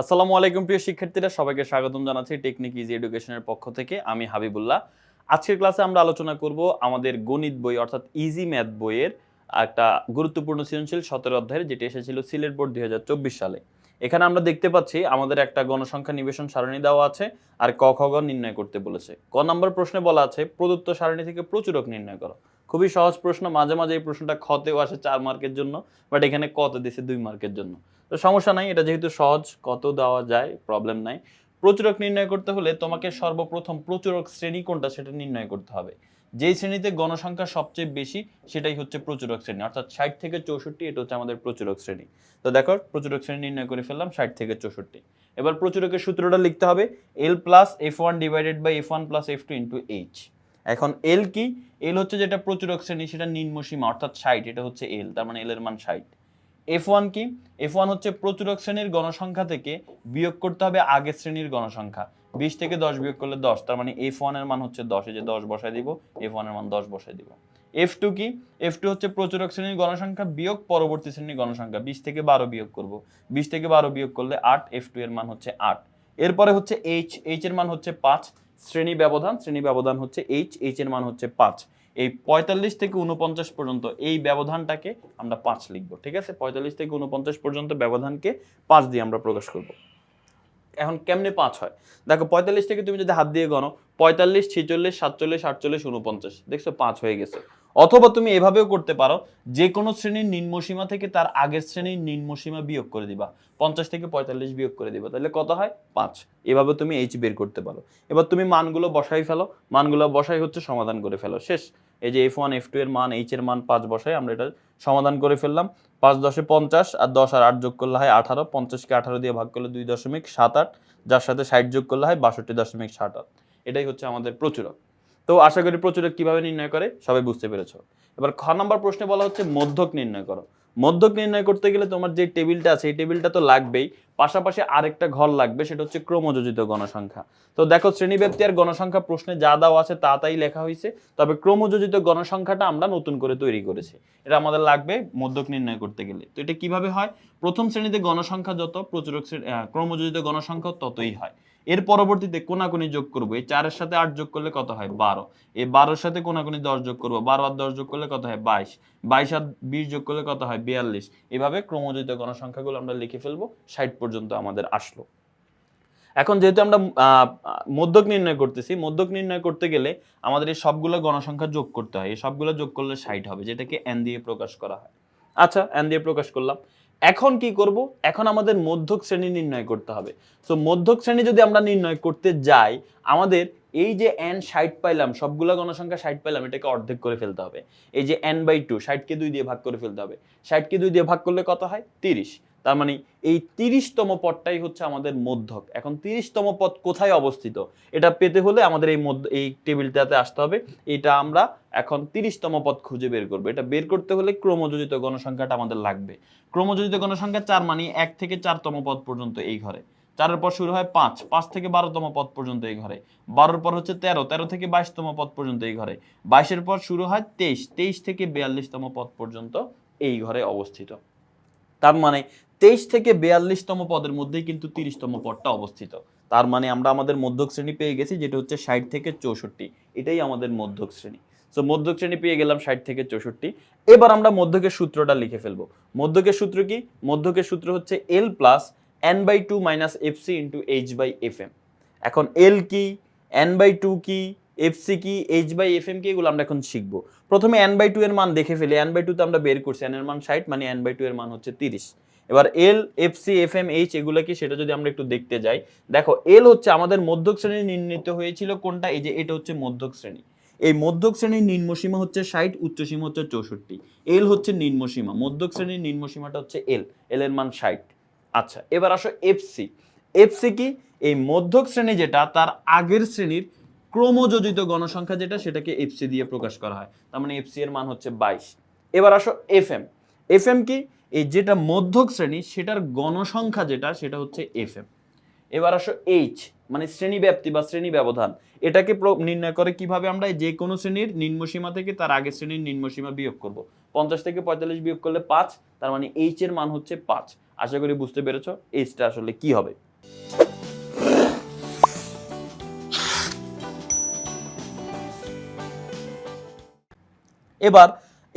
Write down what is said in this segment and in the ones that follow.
আসসালামু আলাইকুম প্রিয় শিক্ষার্থীরা, সবাইকে স্বাগতম জানাচ্ছি টেকনিক ইজি এডুকেশনের পক্ষ থেকে। আমি হাবিবুল্লাহ। আজকের ক্লাসে আমরা আলোচনা করব আমাদের গণিত বই, অর্থাৎ ইজি ম্যাথ বইয়ের একটা গুরুত্বপূর্ণ সৃজনশীল সতেরো অধ্যায়ের, যেটি এসেছিল সিলেট বোর্ড দুই সালে। এখানে আমরা দেখতে পাচ্ছি আমাদের একটা গণসংখ্যা নিবেশন সারণী দেওয়া আছে আর ক খ নির্ণয় করতে বলেছে। ক নম্বর প্রশ্নে বলা আছে, প্রদত্ত সারণী থেকে প্রচুরক নির্ণয় করো। খুবই সহজ প্রশ্ন, মাঝে মাঝে এই প্রশ্নটা খতেও আসে চার মার্কের জন্য বাট এখানে কতে দিছে দুই মার্কের জন্য। তো সমস্যা নাই, এটা যেহেতু সহজ, কত দেওয়া যায় প্রবলেম নাই। প্রচুরক নির্ণয় করতে হলে তোমাকে সর্বপ্রথম প্রচুরক শ্রেণি কোনটা সেটা নির্ণয় করতে হবে। যেই শ্রেণীতে গণসংখ্যা সবচেয়ে বেশি, সেটাই হচ্ছে প্রচুরক শ্রেণি। অর্থাৎ ষাট থেকে চৌষট্টি, এটা হচ্ছে আমাদের প্রচুরক শ্রেণি। তো দেখো, প্রচুরক শ্রেণি নির্ণয় করে ফেললাম, ষাট থেকে চৌষট্টি। এবার প্রচুরকের সূত্রটা লিখতে হবে L plus F one divided by F one plus F two into H এখন এল কি? এল হচ্ছে যেটা প্রচুরক শ্রেণি, সেটা নিম্নসীমা, অর্থাৎ ষাট, এটা হচ্ছে এল তার মানে এল এর মান ষাট। এফ ওয়ান কি? এফ ওয়ান হচ্ছে প্রচুরক শ্রেণির গণসংখ্যা থেকে বিয়োগ করতে হবে আগের শ্রেণির গণসংখ্যা। বিশ থেকে দশ বিয়োগ করলে দশ, তার মানে এফ ওয়ানের মান হচ্ছে দশ যে দশ বসায় দিব এফ ওয়ানের মান দশ বসায় দিব। এফ টু কি? এফ টু হচ্ছে প্রচুরক শ্রেণির গণসংখ্যা বিয়োগ, পরবর্তী শ্রেণির গণসংখ্যা। বিশ থেকে বারো বিয়োগ করব। বিশ থেকে বারো বিয়োগ করলে আট এফ টু এর মান হচ্ছে আট। এরপরে হচ্ছে এইচ এইচ এর মান হচ্ছে পাঁচ, শ্রেণি ব্যবধান শ্রেণি ব্যবধান হচ্ছে এইচ এইচ এর মান হচ্ছে পাঁচ। এই পঁয়তাল্লিশ থেকে উনপঞ্চাশ পর্যন্ত এই ব্যবধানটাকে আমরা পাঁচ লিখব, ঠিক আছে? পঁয়তাল্লিশ থেকে উনপঞ্চাশ পর্যন্ত ব্যবধানকে পাঁচ দিয়ে আমরা প্রকাশ করব। এখন কেমনে পাঁচ হয়? দেখো, পঁয়তাল্লিশ থেকে তুমি যদি হাত দিয়ে গণো, পঁয়তাল্লিশ, ছেচল্লিশ, সাতচল্লিশ, আটচল্লিশ উনপঞ্চাশ দেখছ? পাঁচ হয়ে গেছে। অথবা তুমি এভাবেও করতে পারো যে কোনো শ্রেণির নিম্নসীমা থেকে তার আগের শ্রেণির নিম্নসীমা বিয়োগ করে দিবা। পঞ্চাশ থেকে পঁয়তাল্লিশ বিয়োগ করে দিবা, তাহলে কত হয়? পাঁচ। এভাবে তুমি এইচ বের করতে পারো। এবার তুমি মানগুলো বসাই ফেলো। মানগুলো বসাই হচ্ছে সমাধান করে ফেলো। শেষ। এই যে এফ ওয়ান এফ টু এর মান এইচ এর মান পাঁচ বসাই, আমরা এটা সমাধান করে ফেললাম। পাঁচ দশে পঞ্চাশ, আর দশ আর আট যোগ করলে হয় আঠারো। পঞ্চাশকে আঠারো দিয়ে ভাগ করলে দুই দশমিক সাত আট। যার সাথে ষাট যোগ করলে হয় বাষট্টি দশমিক সাত আট। এটাই হচ্ছে আমাদের প্রচুরক। তো আশা করি প্রচুরক কীভাবে নির্ণয় করে? সবাই বুঝতে পেরেছ। এবার খ নাম্বার প্রশ্নে বলা হচ্ছে মধ্যক নির্ণয় করো। মধ্যক নির্ণয় করতে গেলে তোমার যে টেবিলটা আছে এই টেবিলটা তো লাগবেই। পাশাপাশি আরেকটা ঘর লাগবে সেটা হচ্ছে ক্রমযোজিত গণসংখ্যা। তো দেখো শ্রেণীব্যাপ্তি আর গণসংখ্যা প্রশ্নে যা দেওয়া আছে তা তাই লেখা হয়েছে তবে ক্রমযোজিত গণসংখ্যাটা আমরা নতুন করে তৈরি করেছি। এটা আমাদের লাগবে মধ্যক নির্ণয় করতে গেলে। তো এটা কীভাবে হয়? প্রথম শ্রেণীতে গণসংখ্যা যত আহ, ক্রমযোজিত গণসংখ্যা ততই হয়। এর পরবর্তীতে কোনাকুনি যোগ করব। এই চারের সাথে আট যোগ করলে কত হয়? বারো। এই বারোর সাথে কোনাকুনি দশ যোগ করব। বারো আর দশ যোগ করলে কত হয়? বাইশ। বাইশ আর বিশ যোগ করলে কত হয়? বিয়াল্লিশ। এভাবে ক্রমযোজিত গণসংখ্যাগুলো আমরা লিখে ফেলব। ষাট পর্যন্ত আমাদের আসলো। এখন যেহেতু আমরা মধ্যক নির্ণয় করতেছি, মধ্যক নির্ণয় করতে গেলে আমাদের এই সবগুলো গণসংখ্যা যোগ করতে হয়। এই সবগুলো যোগ করলে ষাট হবে, যেটাকে এন দিয়ে প্রকাশ করা হয়। আচ্ছা এন দিয়ে প্রকাশ করলাম। এখন কি করব? এখন আমাদের মধ্যক শ্রেণি নির্ণয় করতে হবে। সো মধ্যক শ্রেণি যদি আমরা নির্ণয় করতে যাই, আমাদের এই যে এন ষাট পাইলাম, সবগুলো গণসংখ্যা ষাট পাইলাম, এটাকে অর্ধেক করে ফেলতে হবে। এই যে এন বাই টু ষাটকে দুই দিয়ে ভাগ করে ফেলতে হবে। ষাটকে দুই দিয়ে ভাগ করলে কত হয়? তিরিশ। তার মানে এই তিরিশতম পদটাই হচ্ছে আমাদের মধ্যক। এখন তিরিশতম পদ কোথায় অবস্থিত? এটা পেতে হলে আমাদের এই মধ্য এই টেবিলটাতে আসতে হবে। এটা আমরা এখন তিরিশতম পদ খুঁজে বের করব। এটা বের করতে হলে ক্রমযোজিত গণসংখ্যাটা আমাদের লাগবে। ক্রমযোজিত গণসংখ্যা চার মানে এক থেকে চারতম পদ পর্যন্ত এই ঘরে। চারের পর শুরু হয় পাঁচ। পাঁচ থেকে বারোতম পদ পর্যন্ত এই ঘরে। বারোর পর হচ্ছে তেরো। তেরো থেকে বাইশতম পদ পর্যন্ত এই ঘরে। বাইশের পর শুরু হয় তেইশ। তেইশ থেকে বিয়াল্লিশতম পদ পর্যন্ত এই ঘরে অবস্থিত। তার মানে তেইশ থেকে বিয়াল্লিশতম পদের মধ্যেই কিন্তু তিরিশতম পদটা অবস্থিত। তার মানে আমরা আমাদের মধ্যক শ্রেণি পেয়ে গেছি, যেটা হচ্ছে ষাট থেকে চৌষট্টি। এটাই আমাদের মধ্যক শ্রেণি। সো মধ্যক শ্রেণি পেয়ে গেলাম ষাট থেকে চৌষট্টি। এবার আমরা মধ্যকের সূত্রটা লিখে ফেলব। মধ্যকের সূত্র কি? মধ্যকের সূত্র হচ্ছে L plus N by two minus F C into H by F M এখন এল কি? এন বাই টু কি? এফ সি কি? এইচ বাই এফ এম কি? এগুলো আমরা এখন শিখব। প্রথমে এন বাই টু এর মান দেখে ফেলি। এন বাই টু তো আমরা বের করছি। এন এর মান ষাট মানে এন বাই টু এর মান হচ্ছে তিরিশ। এবার L F C F M H এগুলো কি সেটা যদি আমরা একটু দেখতে যাই, দেখো এল হচ্ছে আমাদের মধ্যক শ্রেণি নির্ণীত হয়েছিল কোনটা? এই যে এটা হচ্ছে মধ্যক শ্রেণি। এই মধ্যক শ্রেণির নিম্নসীমা হচ্ছে ষাট উচ্চসীমা হচ্ছে চৌষট্টি। এল হচ্ছে নিম্নসীমা মধ্যক শ্রেণির নিম্নসীমাটা হচ্ছে এল এল এর মান ষাট। আচ্ছা এবার আসো এফ এফসি এফসি কি? এই মধ্যক শ্রেণি যেটা, তার আগের শ্রেণির ক্রমযোজিত গণসংখ্যা যেটা, সেটাকে এফসি দিয়ে প্রকাশ করা হয়। তার মানে এফসি এর মান হচ্ছে বাইশ। এবার আসো এফ এম এফ এম কি? এই যেটা মধ্যক শ্রেণি, সেটার গণসংখ্যা যেটা, সেটা হচ্ছে এফ এম এবার আসো এইচ মানে শ্রেণি ব্যাপ্তি বা শ্রেণি ব্যবধান। এটাকে নির্ণয় করে কীভাবে আমরা যে কোনো শ্রেণির নিম্নসীমা থেকে তার আগের শ্রেণির নিম্নসীমা বিয়োগ করব। পঞ্চাশ থেকে পঁয়তাল্লিশ বিয়োগ করলে পাঁচ, তার মানে এইচ এর মান হচ্ছে পাঁচ। আশা করি বুঝতে পেরেছ এইচটা আসলে কি হবে। এবার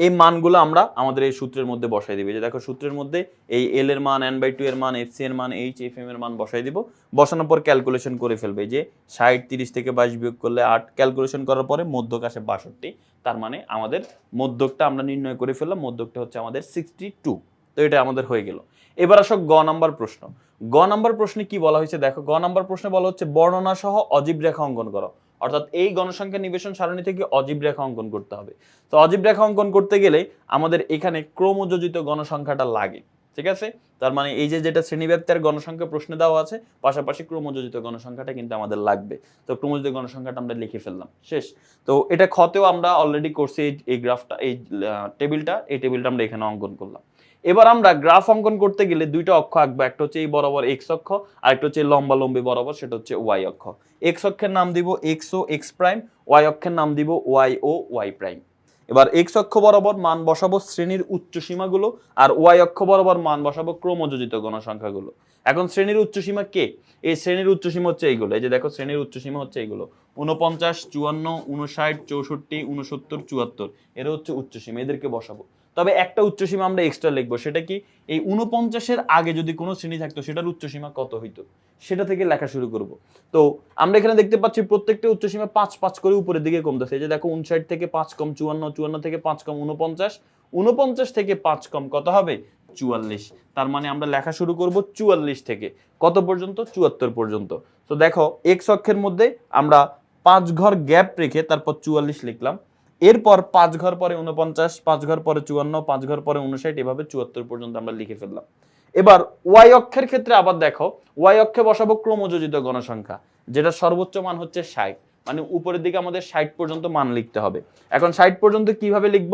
এই মানগুলো আমরা আমাদের এই সূত্রের মধ্যে বসাই দিবে। যে দেখো, সূত্রের মধ্যে এই এল এর মান এন বাই টু এর মান এফ সি এর মান এইচ এফ এম এর মান বসাই দিব। বসানোর পর ক্যালকুলেশন করে ফেলবে যে ষাট, তিরিশ থেকে বাইশ বিয়োগ করলে আট। ক্যালকুলেশন করার পরে মধ্যক আসে বাষট্টি। তার মানে আমাদের মধ্যকটা আমরা নির্ণয় করে ফেললাম, মধ্যকটা হচ্ছে আমাদের সিক্সটি টু তো এটা আমাদের হয়ে গেল। এবার আসো গ নাম্বার প্রশ্ন। গ নাম্বার প্রশ্নে কি বলা হয়েছে? দেখো, গ নাম্বার প্রশ্নে বলা হচ্ছে বর্ণনা সহ অজীব রেখা অঙ্কন করো। অর্থাৎ এই গণসংখ্যা নিবেশন সারণী থেকে অজীব রেখা অঙ্কন করতে হবে। তো অজীব রেখা অঙ্কন করতে গেলে আমাদের এখানে ক্রমযোজিত গণসংখ্যাটা লাগে, ঠিক আছে? তার মানে এই যে যেটা শ্রেণীব্যাপ্তের গণসংখ্যা প্রশ্নে দেওয়া আছে, পাশাপাশি ক্রমযোজিত গণসংখ্যাটা কিন্তু আমাদের লাগবে। তো ক্রমযোজিত গণসংখ্যাটা আমরা লিখে ফেললাম, শেষ। তো এটা ক্ষতেও আমরা অলরেডি করছি এই- এই গ্রাফটা এই টেবিলটা এই টেবিলটা আমরা এখানে অঙ্কন করলাম। এবার আমরা গ্রাফ অঙ্কন করতে গেলে দুইটা অক্ষ আঁকবো, একটা হচ্ছে এই বরাবর এক্স অক্ষ, আর একটা হচ্ছে লম্বা লম্বি বরাবর, সেটা হচ্ছে ওয়াই অক্ষ। এক্স অক্ষের নাম দিব এক্স ও এক্স প্রাইম ওয়াই অক্ষের নাম দিব ওয়াই ও ওয়াই প্রাইম এবার এক্স অক্ষ বরাবর মান বসাবো শ্রেণির উচ্চ সীমাগুলো, আর ওয়াই অক্ষ বরাবর মান বসাবো ক্রমযোজিত গণসংখ্যাগুলো। এখন শ্রেণির উচ্চ সীমা কে? এই শ্রেণির উচ্চ সীমা হচ্ছে এইগুলো, এই যে দেখো শ্রেণির উচ্চ সীমা হচ্ছে এইগুলো। উনপঞ্চাশ চুয়ান্ন উনষাট চৌষট্টি উনসত্তর চুয়াত্তর, এরা হচ্ছে উচ্চ সীমা, এদেরকে বসাবো। তবে একটা উচ্চসীমা আমরা এক্সট্রা লিখব, সেটা কি? এই উনপঞ্চাশের আগে যদি কোনো শ্রেণি থাকতো, সেটার উচ্চসীমা কত হইতো? সেটা থেকে লেখা শুরু করব। তো আমরা এখানে দেখতে পাচ্ছি প্রত্যেকটা উচ্চসীমা পাঁচ পাঁচ করে উপরের দিকে কমতেছে। যে দেখো উনষাট থেকে পাঁচ কম চুয়ান্ন চুয়ান্ন থেকে পাঁচ কম উনপঞ্চাশ উনপঞ্চাশ থেকে পাঁচ কম কত হবে? চুয়াল্লিশ। তার মানে আমরা লেখা শুরু করব চুয়াল্লিশ থেকে। কত পর্যন্ত? চুয়াত্তর পর্যন্ত। তো দেখো এক্স অক্ষের মধ্যে আমরা পাঁচ ঘর গ্যাপ রেখে তারপর চুয়াল্লিশ লিখলাম। এরপর পাঁচ ঘর পরে উনপঞ্চাশ পাঁচ ঘর পরে চুয়ান্ন, পাঁচ ঘর পরে উনষাট এভাবে চুয়াত্তর পর্যন্ত আমরা লিখে ফেললাম। এবার ওয়াই অক্ষের ক্ষেত্রে আবার দেখো, ওয়াই অক্ষে বসাবো ক্রমযোজিত গণসংখ্যা, যেটা সর্বোচ্চ মান হচ্ছে ষাট মানে উপরের দিকে আমাদের ষাট পর্যন্ত মান লিখতে হবে। এখন ষাট পর্যন্ত কীভাবে লিখব?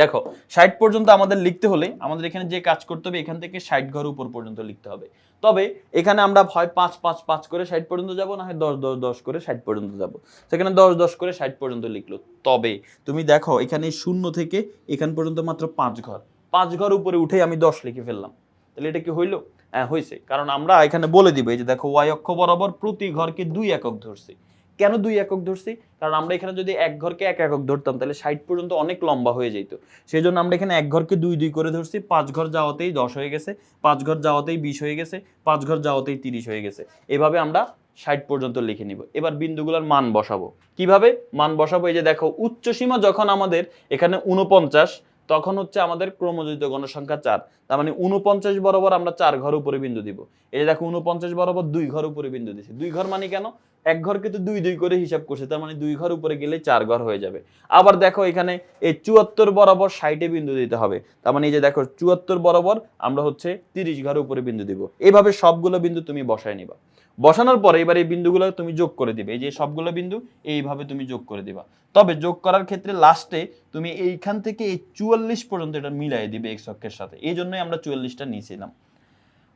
দেখো, ষাট পর্যন্ত আমাদের লিখতে হলে আমাদের এখানে যে কাজ করতে হবে, এখান থেকে ষাট ঘর উপর পর্যন্ত লিখতে হবে। তবে এখানে আমরা হয় পাঁচ পাঁচ পাঁচ করে ষাট পর্যন্ত যাব, না হয় দশ দশ দশ করে ষাট পর্যন্ত যাব? সেখানে দশ দশ করে ষাট পর্যন্ত লিখলো। তবে তুমি দেখো, এখানে শূন্য থেকে এখান পর্যন্ত মাত্র পাঁচ ঘর। পাঁচ ঘর উপরে উঠে আমি দশ লিখে ফেললাম। তাহলে এটা কি হইল? হ্যাঁ হয়েছে কারণ আমরা এখানে বলে দিব, এই যে দেখো, ওয়াই অক্ষ বরাবর প্রতি ঘরকে দুই একক ধরছি। কেন দুই একক ধরছি? কারণ আমরা এখানে যদি এক ঘরকে এক একক ধরতাম, তাহলে ষাট পর্যন্ত অনেক লম্বা হয়ে যেত সেই জন্য আমরা এখানে এক ঘরকে দুই দুই করে ধরছি। পাঁচ ঘর যাওয়াতেই দশ হয়ে গেছে, পাঁচ ঘর যাওয়াতেই বিশ হয়ে গেছে, পাঁচ ঘর যাওয়াতেই তিরিশ হয়ে গেছে। এভাবে আমরা ষাট পর্যন্ত লিখে নিব। এবার বিন্দুগুলোর মান বসাবো। কীভাবে? মান বসাবো এই যে দেখো উচ্চ সীমা যখন আমাদের এখানে উনপঞ্চাশ তখন হচ্ছে আমাদের ক্রমযোজিত গণসংখ্যা চার। তার মানে উনপঞ্চাশ বরাবর আমরা চার ঘর উপরে বিন্দু দিব। এই যে দেখো উনপঞ্চাশ বরাবর দুই ঘর উপরে বিন্দু দিছি। দুই ঘর মানে কেন? এক ঘরকে তো দুই দুই করে হিসাব করছে, তার মানে দুই ঘর উপরে গেলে চার ঘর হয়ে যাবে। আবার দেখো এখানে এই চুয়াত্তর বরাবর ষাটে বিন্দু দিতে হবে। তার মানে এই যে দেখো চুয়াত্তর বরাবর আমরা হচ্ছে তিরিশ ঘর উপরে বিন্দু দিব। এইভাবে সবগুলো বিন্দু তুমি বসায় নিবা। বসানোর পরে এবার এই বিন্দুগুলো তুমি যোগ করে দিবে। এই যে সবগুলো বিন্দু, এইভাবে তুমি যোগ করে দিবা। তবে যোগ করার ক্ষেত্রে লাস্টে তুমি এইখান থেকে এই চুয়াল্লিশ পর্যন্ত এটা মিলাই দিবে এক্স অক্ষের সাথে। এই জন্যই আমরা চুয়াল্লিশটা নিয়েছিলাম।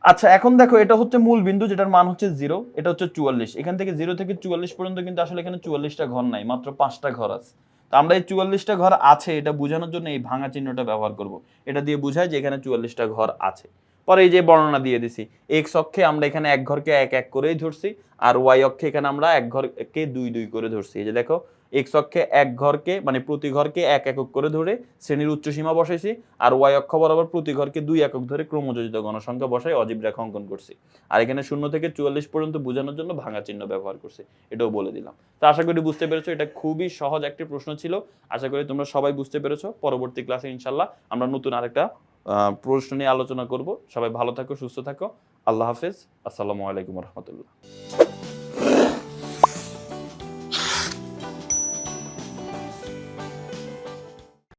আচ্ছা এখন দেখো এটা হচ্ছে মূল বিন্দু, যেটার মান হচ্ছে জিরো এটা হচ্ছে চুয়াল্লিশ। এখান থেকে জিরো থেকে চুয়াল্লিশ পর্যন্ত কিন্তু আসলে এখানে চুয়াল্লিশটা ঘর নাই, মাত্র পাঁচটা ঘর আছে। তো আমরা এই চুয়াল্লিশটা ঘর আছে, এটা বোঝানোর জন্য এই ভাঙা চিহ্নটা ব্যবহার করব। এটা দিয়ে বোঝায় যে এখানে চুয়াল্লিশটা ঘর আছে। পরে এই যে বর্ণনা দিয়ে দিছি এক্স অক্ষে আমরা এখানে এক ঘরকে এক এক করেই ধরছি আর ওয়াই অক্ষে এখানে আমরা এক ঘরকে দুই দুই করে ধরছি। এই যে দেখো এক্স অক্ষে এক ঘরকে মানে প্রতি ঘরকে এক একক করে ধরে শ্রেণির উচ্চ সীমা বসাইছি আর ওয়াই অক্ষ বরাবর প্রতি ঘরকে দুই একক ধরে ক্রমযোজিত গণসংখ্যা বসাই অজীব রেখা অঙ্কন করছি। আর এখানে শূন্য থেকে চুয়াল্লিশ পর্যন্ত বোঝানোর জন্য ভাঙা চিহ্ন ব্যবহার করছি, এটাও বলে দিলাম। তো আশা করি বুঝতে পেরেছ, এটা খুবই সহজ একটি প্রশ্ন ছিল। আশা করি তোমরা সবাই বুঝতে পেরেছ। পরবর্তী ক্লাসে ইনশাল্লাহ আমরা নতুন আরেকটা প্রশ্ন নিয়ে আলোচনা করব। সবাই ভালো থাকো সুস্থ থাকো। আল্লাহ হাফেজ। আসসালামু আলাইকুম রহমতুল্লাহ।